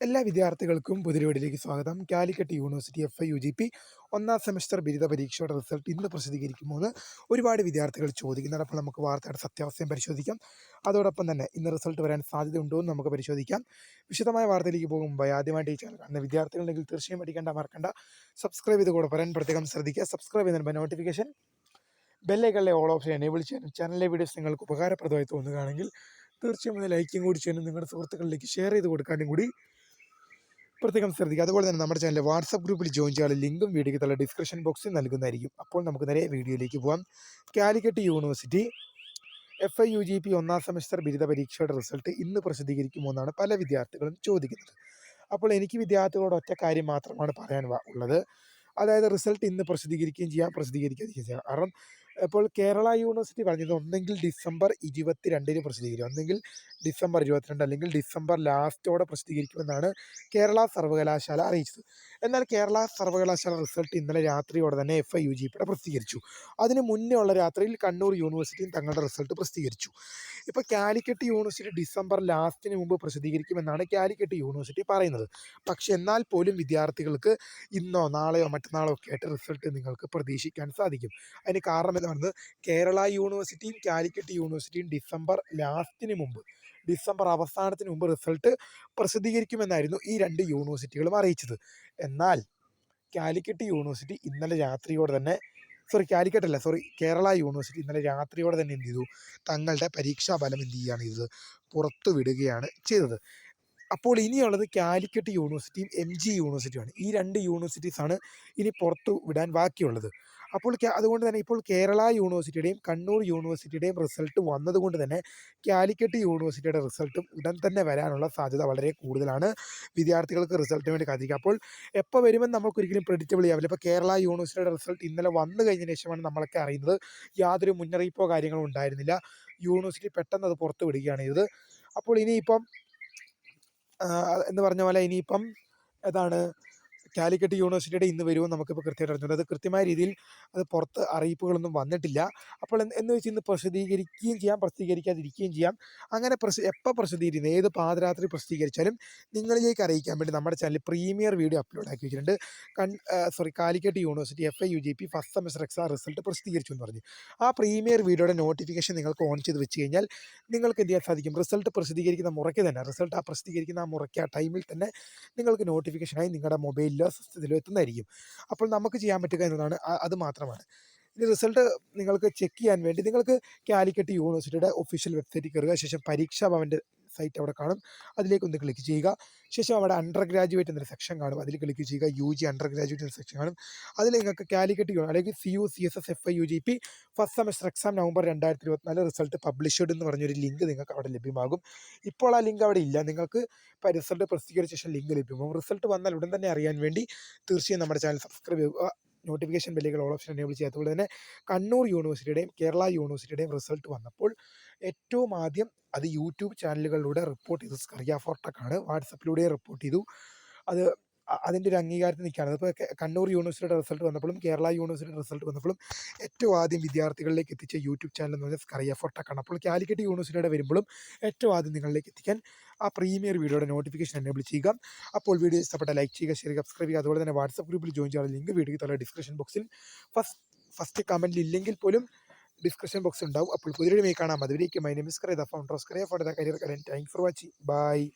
എല്ലാ വിദ്യാർത്ഥികൾക്കും പുതിരുവടിയിലേക്ക് സ്വാഗതം. Calicut university F I U G P ഒന്നാം സെമസ്റ്റർ ബിരുദ പരീക്ഷയുടെ റിസൾട്ട് ഇന്ന് പ്രസിദ്ധീകരിക്കുമോ എന്ന് ഒരുപാട് വിദ്യാർത്ഥികൾ ചോദിക്കുന്നുണ്ട്. അപ്പോൾ നമുക്ക് വാർത്തയുടെ സത്യാവസ്ഥയും പരിശോധിക്കാം. അതോടൊപ്പം തന്നെ ഇന്ന് റിസൾട്ട് വരാൻ സാധ്യത ഉണ്ടോ എന്ന് നമുക്ക് പരിശോധിക്കാം. വിശദമായ വാർത്തയിലേക്ക് പോകുമ്പോൾ ആദ്യമായിട്ട് ഈ ചാനൽ കാണുന്ന വിദ്യാർത്ഥികളുണ്ടെങ്കിൽ തീർച്ചയായും പഠിക്കേണ്ട മറക്കണ്ട. സബ്സ്ക്രൈബ് ചെയ്ത് കൂടെ പറയാൻ പ്രത്യേകം ശ്രദ്ധിക്കുക. സബ്സ്ക്രൈബ് ചെയ്യുന്നതിന് നോട്ടിഫിക്കേഷൻ ബെല്ലൈക്കളിലെ ഓൾ ഓപ്ഷൻ എനേബിൾ ചെയ്യാനും ചാനലിലെ വീഡിയോസ് നിങ്ങൾക്ക് ഉപകാരപ്രദമായി തോന്നുകയാണെങ്കിൽ തീർച്ചയായും ലൈക്കും കൂടി ചെയ്യാനും നിങ്ങളുടെ സുഹൃത്തുക്കളിലേക്ക് ഷെയർ ചെയ്ത് കൊടുക്കാനും കൂടി പ്രത്യേകം ശ്രദ്ധിക്കുക. അതുപോലെ തന്നെ നമ്മുടെ ചാനൽ വാട്സപ്പ് ഗ്രൂപ്പിൽ ജോയിൻ ചെയ്യാനുള്ള ലിങ്കും വീഡിയോയ്ക്ക് തള്ള ഡിസ്ക്രിപ്ഷൻ ബോക്സിൽ നൽകുന്നതായിരിക്കും. അപ്പോൾ നമുക്ക് നേരെ വീഡിയോയിലേക്ക് പോകാം Calicut university F I U G P ഒന്നാം സെമസ്റ്റർ ബിരുദ പരീക്ഷയുടെ റിസൾട്ട് ഇന്ന് പ്രസിദ്ധീകരിക്കുമോ എന്നാണ് പല വിദ്യാർത്ഥികളും ചോദിക്കുന്നത്. അപ്പോൾ എനിക്ക് വിദ്യാർത്ഥികളോട് ഒറ്റ കാര്യം മാത്രമാണ് പറയാൻ ഉള്ളത്. അതായത് റിസൾട്ട് ഇന്ന് പ്രസിദ്ധീകരിക്കുകയും ചെയ്യാം പ്രസിദ്ധീകരിക്കുകയും ചെയ്യാം. കാരണം ഇപ്പോൾ കേരള യൂണിവേഴ്സിറ്റി പറഞ്ഞത് ഒന്നെങ്കിൽ ഡിസംബർ ഇരുപത്തി രണ്ടിന് പ്രസിദ്ധീകരിക്കും. ഒന്നെങ്കിൽ ഡിസംബർ ഇരുപത്തിരണ്ട് അല്ലെങ്കിൽ ഡിസംബർ ലാസ്റ്റോടെ പ്രസിദ്ധീകരിക്കുമെന്നാണ് കേരള സർവകലാശാല അറിയിച്ചത്. എന്നാൽ കേരള സർവകലാശാല റിസൾട്ട് ഇന്നലെ രാത്രിയോടെ തന്നെ എഫ് ഐ യു ജി പിയുടെ പ്രസിദ്ധീകരിച്ചു. അതിന് മുന്നേ ഉള്ള രാത്രിയിൽ കണ്ണൂർ യൂണിവേഴ്സിറ്റിയും തങ്ങളുടെ റിസൾട്ട് പ്രസിദ്ധീകരിച്ചു. ഇപ്പോൾ കാലിക്കറ്റ് യൂണിവേഴ്സിറ്റി ഡിസംബർ ലാസ്റ്റിന് മുമ്പ് പ്രസിദ്ധീകരിക്കുമെന്നാണ് കാലിക്കറ്റ് യൂണിവേഴ്സിറ്റി പറയുന്നത്. പക്ഷേ എന്നാൽ പോലും വിദ്യാർത്ഥികൾക്ക് ഇന്നോ നാളെയോ മറ്റന്നാളോ ഒക്കെ ആയിട്ട് റിസൾട്ട് നിങ്ങൾക്ക് പ്രതീക്ഷിക്കാൻ സാധിക്കും. അതിന് കാരണം പറയുന്നത് കേരള യൂണിവേഴ്സിറ്റിയും കാലിക്കറ്റ് യൂണിവേഴ്സിറ്റിയും ഡിസംബർ ലാസ്റ്റിന് മുമ്പ് ഡിസംബർ അവസാനത്തിന് മുമ്പ് റിസൾട്ട് പ്രസിദ്ധീകരിക്കുമെന്നായിരുന്നു ഈ രണ്ട് യൂണിവേഴ്സിറ്റികളും അറിയിച്ചത്. എന്നാൽ കാലിക്കറ്റ് യൂണിവേഴ്സിറ്റി ഇന്നലെ രാത്രിയോടെ തന്നെ സോറി കാലിക്കറ്റ് അല്ല സോറി കേരള യൂണിവേഴ്സിറ്റി ഇന്നലെ രാത്രിയോടെ തന്നെ എന്ത് ചെയ്തു? തങ്ങളുടെ പരീക്ഷാ ഫലം എന്ത് ചെയ്യുകയാണ് ചെയ്തത്? പുറത്തു വിടുകയാണ് ചെയ്തത്. അപ്പോൾ ഇനിയുള്ളത് കാലിക്കറ്റ് യൂണിവേഴ്സിറ്റിയും എം ജി യൂണിവേഴ്സിറ്റിയുമാണ്. ഈ രണ്ട് യൂണിവേഴ്സിറ്റീസാണ് ഇനി പുറത്തു വിടാൻ ബാക്കിയുള്ളത്. അപ്പോൾ അതുകൊണ്ട് തന്നെ ഇപ്പോൾ കേരള യൂണിവേഴ്സിറ്റിയുടെയും കണ്ണൂർ യൂണിവേഴ്സിറ്റിയുടെയും റിസൾട്ട് വന്നതുകൊണ്ട് തന്നെ കാലിക്കറ്റ് യൂണിവേഴ്സിറ്റിയുടെ റിസൾട്ടും ഉടൻ തന്നെ വരാനുള്ള സാധ്യത വളരെ കൂടുതലാണ്. വിദ്യാർത്ഥികൾക്ക് റിസൾട്ടിന് വേണ്ടി കാത്തിരിക്കുക. അപ്പോൾ എപ്പോൾ വരുമെന്ന് നമുക്കൊരിക്കലും പ്രെഡിക്റ്റബിൾ ചെയ്യാവില്ല ഇപ്പോൾ കേരള യൂണിവേഴ്സിറ്റിയുടെ റിസൾട്ട് ഇന്നലെ വന്നു കഴിഞ്ഞതിന് ശേഷമാണ് നമ്മളൊക്കെ അറിയുന്നത്. യാതൊരു മുന്നറിയിപ്പോ കാര്യങ്ങളോ ഉണ്ടായിരുന്നില്ല. യൂണിവേഴ്സിറ്റി പെട്ടെന്ന് അത് പുറത്തു വിടുകയാണ് ചെയ്തത്. അപ്പോൾ ഇനിയിപ്പം എന്ന് പറഞ്ഞ പോലെ ഇനിയിപ്പം ഏതാണ് കാലിക്കറ്റ് യൂണിവേഴ്സിറ്റിയുടെ ഇന്ന് വരുമോ നമുക്കിപ്പോൾ കൃത്യമായിട്ട് അറിഞ്ഞിട്ടുണ്ട്. അത് കൃത്യമായ രീതിയിൽ അത് പുറത്ത് അറിയിപ്പുകളൊന്നും വന്നിട്ടില്ല. അപ്പോൾ എന്ന് വെച്ച് ഇന്ന് പ്രസിദ്ധീകരിക്കുകയും ചെയ്യാം പ്രസിദ്ധീകരിക്കാതിരിക്കുകയും ചെയ്യാം. അങ്ങനെ പ്രസി എപ്പോൾ പ്രസിദ്ധീകരിക്കുന്നത്? ഏത് പാതിരാത്രി പ്രസിദ്ധീകരിച്ചാലും നിങ്ങളിലേക്ക് അറിയിക്കാൻ വേണ്ടി നമ്മുടെ ചാനലിൽ പ്രീമിയർ വീഡിയോ അപ്ലോഡ് ആക്കി വെച്ചിട്ടുണ്ട്. കൺ sorry Calicut university F I U G P first semester exam result പ്രസിദ്ധീകരിച്ചു എന്ന് പറഞ്ഞു. ആ പ്രീമിയർ വീഡിയോയുടെ നോട്ടിഫിക്കേഷൻ നിങ്ങൾക്ക് ഓൺ ചെയ്ത് വെച്ച് കഴിഞ്ഞാൽ നിങ്ങൾക്ക് എന്ത് ചെയ്യാൻ സാധിക്കും? റിസൾട്ട് പ്രസിദ്ധീകരിക്കുന്ന മുറയ്ക്ക് തന്നെ റിസൾട്ട് ആ പ്രസിദ്ധീകരിക്കുന്ന ആ മുറയ്ക്ക് ആ ടൈമിൽ തന്നെ നിങ്ങൾക്ക് നോട്ടിഫിക്കേഷനായി നിങ്ങളുടെ മൊബൈലിലോ സിസ്റ്റത്തിലും എത്തുന്നതായിരിക്കും. അപ്പോൾ നമുക്ക് ചെയ്യാൻ പറ്റുക എന്നതാണ്. അത് മാത്രമാണ്. ഇനി റിസൾട്ട് നിങ്ങൾക്ക് ചെക്ക് ചെയ്യാൻ വേണ്ടി നിങ്ങൾക്ക് കാലിക്കറ്റ് യൂണിവേഴ്സിറ്റിയുടെ ഒഫീഷ്യൽ വെബ്സൈറ്റിൽ കയറുക. ശേഷം പരീക്ഷാ ഭവന്റെ സൈറ്റ് അവിടെ കാണും. അതിലേക്ക് ഒന്ന് ക്ലിക്ക് ചെയ്യുക. ശേഷം അവിടെ അണ്ടർ ഗ്രാജുവേറ്റ് എന്നൊരു സെക്ഷൻ കാണും. അതിൽ ക്ലിക്ക് ചെയ്യുക. യു ജി അണ്ടർ ഗ്രാജുവേറ്റ് എന്ന സെക്ഷൻ കാണും. അതിൽ നിങ്ങൾക്ക് കാലിക്കറ്റ് കാണും. അല്ലെങ്കിൽ C U C S S F I U G P first semester exam November രണ്ടായിരത്തി ഇരുപത്തിനാല് റിസൾട്ട് പബ്ലിഷ്ഡ് എന്ന് പറഞ്ഞൊരു ലിങ്ക് നിങ്ങൾക്ക് അവിടെ ലഭ്യമാകും. ഇപ്പോൾ ആ ലിങ്ക് അവിടെ ഇല്ല. നിങ്ങൾക്ക് ഇപ്പോൾ റിസൾട്ട് പ്രസിദ്ധീകരിച്ച ശേഷം ലിങ്ക് ലഭ്യമാകും. റിസൾട്ട് വന്നാൽ ഉടൻ തന്നെ അറിയാൻ വേണ്ടി തീർച്ചയായും നമ്മുടെ ചാനൽ സബ്സ്ക്രൈബ് ചെയ്യുക. നോട്ടിഫിക്കേഷൻ ബെല്ലുകൾ ഓൾ ഓപ്ഷൻ എനേബിൾ അതുപോലെ തന്നെ കണ്ണൂർ യൂണിവേഴ്സിറ്റിയുടെയും കേരള യൂണിവേഴ്സിറ്റിയുടെയും റിസൾട്ട് വന്നപ്പോൾ ഏറ്റവും ആദ്യം അത് യൂട്യൂബ് ചാനലുകളിലൂടെ റിപ്പോർട്ട് ചെയ്തു. സ്കറിയ ഫോർട്ടക്കാണ് വാട്സപ്പിലൂടെ റിപ്പോർട്ട് ചെയ്തു. അത് അതിന്റെ ഒരു അംഗീകാരത്തിൽ നിൽക്കുകയാണ്. ഇപ്പോൾ കണ്ണൂർ യൂണിവേഴ്സിറ്റിയുടെ റിസൾട്ട് വന്നപ്പോഴും കേരള യൂണിവേഴ്സിറ്റിയുടെ റിസൾട്ട് വന്നപ്പോഴും ഏറ്റവും ആദ്യം വിദ്യാർത്ഥികളിലേക്ക് എത്തിച്ച യൂട്യൂബ് ചാനൽ എന്ന് പറഞ്ഞാൽ സ്കറിയ ഫോർട്ടക്കാണ്. അപ്പോൾ കാലിക്കറ്റ് യൂണിവേഴ്സിറ്റിയുടെ വരുമ്പോഴും ഏറ്റവും ആദ്യം നിങ്ങളിലേക്ക് എത്തിക്കാൻ ആ പ്രീമിയർ വീഡിയോയുടെ നോട്ടിഫിക്കേഷൻ എനേബിൾ ചെയ്യുക. അപ്പോൾ വീഡിയോ ഇഷ്ടപ്പെട്ട ലൈക്ക് ചെയ്യുക ഷെയർ ചെയ്യുക സബ്സ്ക്രൈബ് ചെയ്യുക. അതുപോലെ തന്നെ വാട്സപ്പ് ഗ്രൂപ്പിൽ ജോയിൻ ചെയ്യാൻ ലിങ്ക് വീഡിയോ തല ഡിസ്ക്രിപ്ഷൻ ബോക്സിൽ. ഫസ്റ്റ് ഫസ്റ്റ് കമന്റിൽ ഇല്ലെങ്കിൽ പോലും ഡിസ്ക്രിപ്ഷൻ ബോക്സ് ഉണ്ടാവും. അപ്പോൾ പുതിയൊരു മേ കാണാം. അതുവരേക്കും. മൈ നെയിം ഇസ് കറിയ ദ ഫൗണ്ടർ ഓഫ് കറിയ ഫോർ ദ കരിയർ കരൻ താങ്ക്സ് ഫോർ വാച്ചിങ് ബൈ